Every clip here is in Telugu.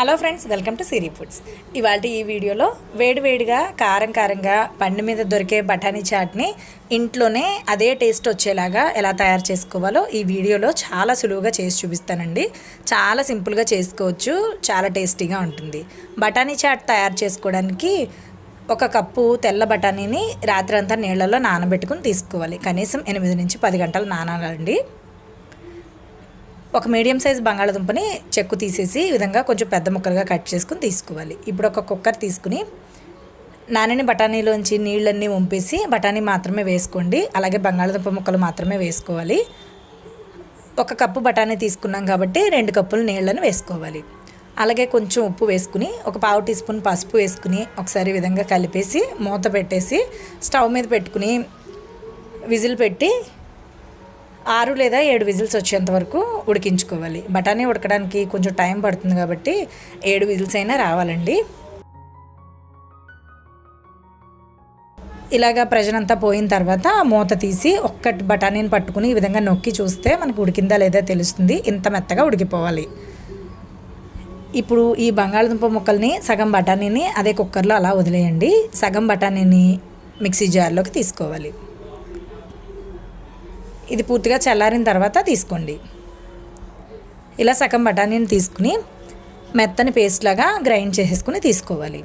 Hello friends welcome to Siri Foods. ఇవాళ ఈ వీడియోలో వేడివేడిగా కారం కారంగా బండి మీద దొరికే బఠానీ చాట్ని ఇంట్లోనే అదే టేస్ట్ వచ్చేలాగా ఎలా తయారు చేసుకోవాలో ఈ వీడియోలో చాలా సులువుగా చేసి చూపిస్తానండి. చాలా సింపుల్గా చేసుకోవచ్చు చాలా టేస్టీగా ఉంటుంది. బఠానీ చాట్ తయారు చేసుకోవడానికి ఒక కప్పు తెల్ల బఠానీని రాత్రంతా నీళ్ళలో నానబెట్టుకుని తీసుకోవాలి. కనీసం ఎనిమిది నుంచి పది గంటలు నానాలండి. ఒక మీడియం సైజ్ బంగాళదుంపని చెక్కు తీసేసి ఈ విధంగా కొంచెం పెద్ద ముక్కలుగా కట్ చేసుకుని తీసుకోవాలి. ఇప్పుడు ఒక కుక్కర్ తీసుకుని నానని బఠానీలోంచి నీళ్ళన్నీ వంపేసి బఠానీ మాత్రమే వేసుకోండి. అలాగే బంగాళదుంప ముక్కలు మాత్రమే వేసుకోవాలి. ఒక కప్పు బఠానీ తీసుకున్నాం కాబట్టి రెండు కప్పులు నీళ్ళని వేసుకోవాలి. అలాగే కొంచెం ఉప్పు వేసుకుని ఒక పావు టీ స్పూన్ పసుపు వేసుకుని ఒకసారి విధంగా కలిపేసి మూత పెట్టేసి స్టవ్ మీద పెట్టుకుని విజిల్ పెట్టి ఆరు లేదా ఏడు విజిల్స్ వచ్చేంత వరకు ఉడికించుకోవాలి. బఠానీ ఉడకడానికి కొంచెం టైం పడుతుంది కాబట్టి ఏడు విజిల్స్ అయినా రావాలండి. ఇలాగా ప్రజలంతా పోయిన తర్వాత మూత తీసి ఒక్కటి బఠానీని పట్టుకుని ఈ విధంగా నొక్కి చూస్తే మనకు ఉడికిందా లేదా తెలుస్తుంది. ఇంత మెత్తగా ఉడికిపోవాలి. ఇప్పుడు ఈ బంగాళదుంప ముక్కల్ని సగం బఠానీని అదే కుక్కర్లో అలా వదిలేయండి. సగం బఠానీని మిక్సీ జార్లోకి తీసుకోవాలి. ఇది పూర్తిగా చల్లారిన తర్వాత తీసుకోండి. ఇలా సగం బఠానీని తీసుకుని మెత్తని పేస్ట్ లాగా గ్రైండ్ చేసేసుకుని తీసుకోవాలి.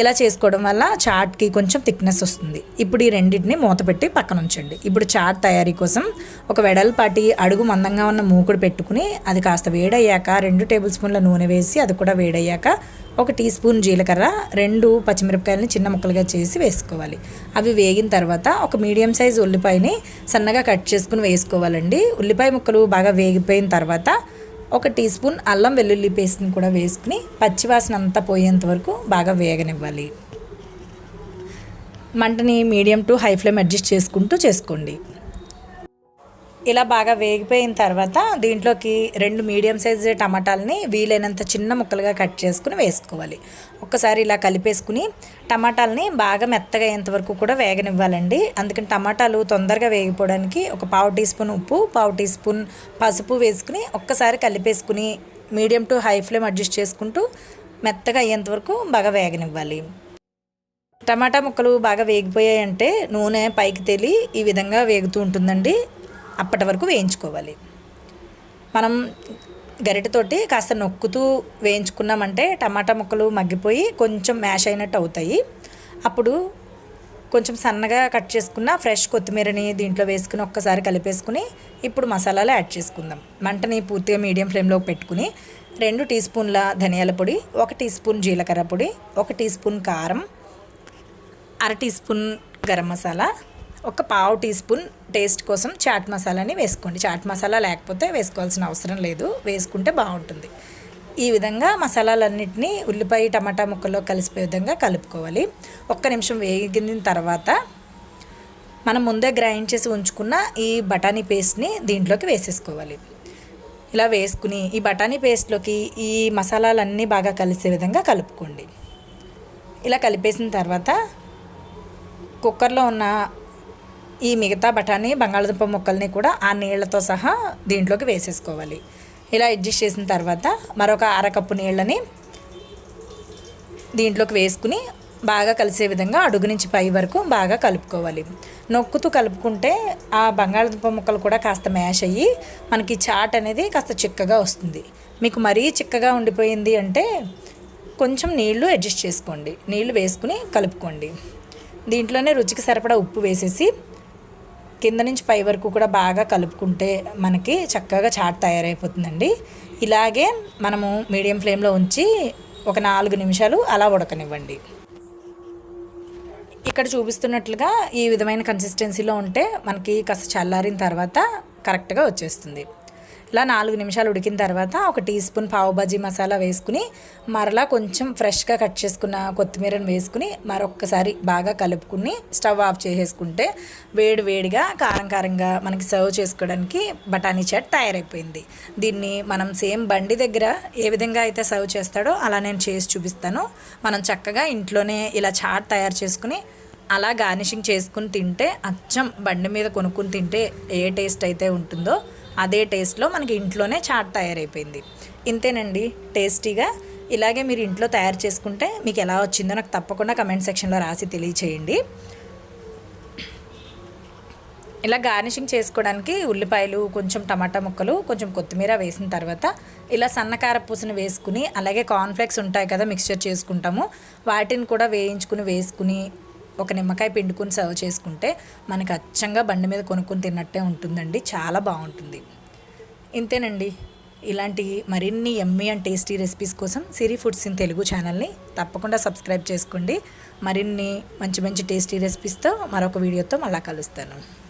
ఇలా చేసుకోవడం వల్ల చాట్కి కొంచెం థిక్నెస్ వస్తుంది. ఇప్పుడు ఈ రెండింటిని మూత పెట్టి పక్కన ఉంచండి. ఇప్పుడు చాట్ తయారీ కోసం ఒక వెడల్పాటి అడుగు మందంగా ఉన్న మూకుడు పెట్టుకుని అది కాస్త వేడయ్యాక రెండు టేబుల్ స్పూన్ల నూనె వేసి అది కూడా వేడయ్యాక ఒక టీ స్పూన్ జీలకర్ర రెండు పచ్చిమిరపకాయలని చిన్న ముక్కలుగా చేసి వేసుకోవాలి. అవి వేగిన తర్వాత ఒక మీడియం సైజ్ ఉల్లిపాయని సన్నగా కట్ చేసుకుని వేసుకోవాలండి. ఉల్లిపాయ ముక్కలు బాగా వేగిపోయిన తర్వాత ఒక టీ స్పూన్ అల్లం వెల్లుల్లి పేస్ట్ని కూడా వేసుకుని పచ్చివాసన అంతా పోయేంత వరకు బాగా వేగనివ్వాలి. మంటని medium to high flame adjust చేసుకుంటూ చేసుకోండి. ఇలా బాగా వేగిపోయిన తర్వాత దీంట్లోకి రెండు మీడియం సైజ్ టమాటాలని వీలైనంత చిన్న ముక్కలుగా కట్ చేసుకుని వేసుకోవాలి. ఒక్కసారి ఇలా కలిపేసుకుని టమాటాలని బాగా మెత్తగా అయ్యేంతవరకు కూడా వేగనివ్వాలండి. అందుకని టమాటాలు తొందరగా వేగిపోవడానికి ఒక పావు టీ స్పూన్ ఉప్పు పావు టీ స్పూన్ పసుపు వేసుకుని ఒక్కసారి కలిపేసుకుని medium to high flame adjust చేసుకుంటూ మెత్తగా అయ్యేంత వరకు బాగా వేగనివ్వాలి. టమాటా ముక్కలు బాగా వేగిపోయాయంటే నూనె పైకి తేలి ఈ విధంగా వేగుతూ ఉంటుందండి. అప్పటి వరకు వేయించుకోవాలి. మనం గరిటతోటి కాస్త నొక్కుతూ వేయించుకున్నామంటే టమాటా ముక్కలు మగ్గిపోయి కొంచెం మ్యాష్ అయినట్టు అవుతాయి. అప్పుడు కొంచెం సన్నగా కట్ చేసుకున్న ఫ్రెష్ కొత్తిమీరని దీంట్లో వేసుకుని ఒక్కసారి కలిపేసుకుని ఇప్పుడు మసాలాలు యాడ్ చేసుకుందాం. మంటని పూర్తిగా మీడియం ఫ్లేమ్లో పెట్టుకుని రెండు టీ స్పూన్ల ధనియాల పొడి ఒక టీ స్పూన్ జీలకర్ర పొడి ఒక టీ స్పూన్ కారం అర టీ స్పూన్ గరం మసాలా ఒక పావు టీ స్పూన్ టేస్ట్ కోసం చాట్ మసాలాని వేసుకోండి. చాట్ మసాలా లేకపోతే వేసుకోవాల్సిన అవసరం లేదు. వేసుకుంటే బాగుంటుంది. ఈ విధంగా మసాలాలన్నింటినీ ఉల్లిపాయ టమాటా ముక్కల్లో కలిసిపోయే విధంగా కలుపుకోవాలి. ఒక్క నిమిషం వేగిన తర్వాత మనం ముందే గ్రైండ్ చేసి ఉంచుకున్న ఈ బఠానీ పేస్ట్ని దీంట్లోకి వేసేసుకోవాలి. ఇలా వేసుకుని ఈ బఠానీ పేస్ట్లోకి ఈ మసాలాలన్నీ బాగా కలిసే విధంగా కలుపుకోండి. ఇలా కలిపేసిన తర్వాత కుక్కర్లో ఉన్న ఈ మిగతా బఠానీ బంగాళదుంప ముక్కల్ని కూడా ఆ నీళ్ళతో సహా దీంట్లోకి వేసేసుకోవాలి. ఇలా అడ్జస్ట్ చేసిన తర్వాత మరొక అరకప్పు నీళ్ళని దీంట్లోకి వేసుకుని బాగా కలిసే విధంగా అడుగు నుంచి పై వరకు బాగా కలుపుకోవాలి. నొక్కుతూ కలుపుకుంటే ఆ బంగాళదుంప ముక్కలు కూడా కాస్త మ్యాష్ అయ్యి మనకి చాట్ అనేది కాస్త చిక్కగా వస్తుంది. మీకు మరీ చిక్కగా ఉండిపోయింది అంటే కొంచెం నీళ్ళు అడ్జస్ట్ చేసుకోండి. నీళ్ళు వేసుకుని కలుపుకోండి. దీంట్లోనే రుచికి సరిపడా ఉప్పు వేసేసి కింద నుంచి పై వరకు కూడా బాగా కలుపుకుంటే మనకి చక్కగా చాట్ తయారైపోతుందండి. ఇలాగే మనము మీడియం ఫ్లేమ్లో ఉంచి ఒక నాలుగు నిమిషాలు అలా ఉడకనివ్వండి. ఇక్కడ చూపిస్తున్నట్లుగా ఈ విధమైన కన్సిస్టెన్సీలో ఉంటే మనకి కాస్త చల్లారిన తర్వాత కరెక్ట్గా వచ్చేస్తుంది. ఇలా నాలుగు నిమిషాలు ఉడికిన తర్వాత ఒక టీ స్పూన్ పావు బజీ మసాలా వేసుకుని మరలా కొంచెం ఫ్రెష్గా కట్ చేసుకున్న కొత్తిమీరను వేసుకుని మరొక్కసారి బాగా కలుపుకుని స్టవ్ ఆఫ్ చేసేసుకుంటే వేడి వేడిగా కారం కారంగా మనకి సర్వ్ చేసుకోవడానికి బఠానీ చాట్ తయారైపోయింది. దీన్ని మనం సేమ్ బండి దగ్గర ఏ విధంగా అయితే సర్వ్ చేస్తాడో అలా నేను చేసి చూపిస్తాను. మనం చక్కగా ఇంట్లోనే ఇలా చాట్ తయారు చేసుకుని అలా గార్నిషింగ్ చేసుకుని తింటే అచ్చం బండి మీద కొనుక్కుని తింటే ఏ టేస్ట్ అయితే ఉంటుందో అదే టేస్ట్లో మనకి ఇంట్లోనే చాట్ తయారైపోయింది. ఇంతేనండి టేస్టీగా. ఇలాగే మీరు ఇంట్లో తయారు చేసుకుంటే మీకు ఎలా వచ్చిందో నాకు తప్పకుండా కమెంట్ సెక్షన్లో రాసి తెలియచేయండి. ఇలా గార్నిషింగ్ చేసుకోవడానికి ఉల్లిపాయలు కొంచెం టమాటా ముక్కలు కొంచెం కొత్తిమీర వేసిన తర్వాత ఇలా సన్నకార పూసను వేసుకుని అలాగే కార్న్ఫ్లెక్స్ ఉంటాయి కదా మిక్స్చర్ చేసుకుంటాము. వాటిని కూడా వేయించుకుని వేసుకుని ఒక నిమ్మకాయ పిండుకొని సర్వ్ చేసుకుంటే మనకి అచ్చంగా బండి మీద కొనుక్కొని తిన్నట్టే ఉంటుందండి. చాలా బాగుంటుంది. ఇంతేనండి. ఇలాంటి మరిన్ని ఎమ్మీ అండ్ టేస్టీ రెసిపీస్ కోసం సిరి ఫుడ్స్ ఇన్ తెలుగు ఛానల్ని తప్పకుండా సబ్స్క్రైబ్ చేసుకోండి. మరిన్ని మంచి మంచి టేస్టీ రెసిపీస్తో మరొక వీడియోతో మళ్ళీ కలుస్తాను.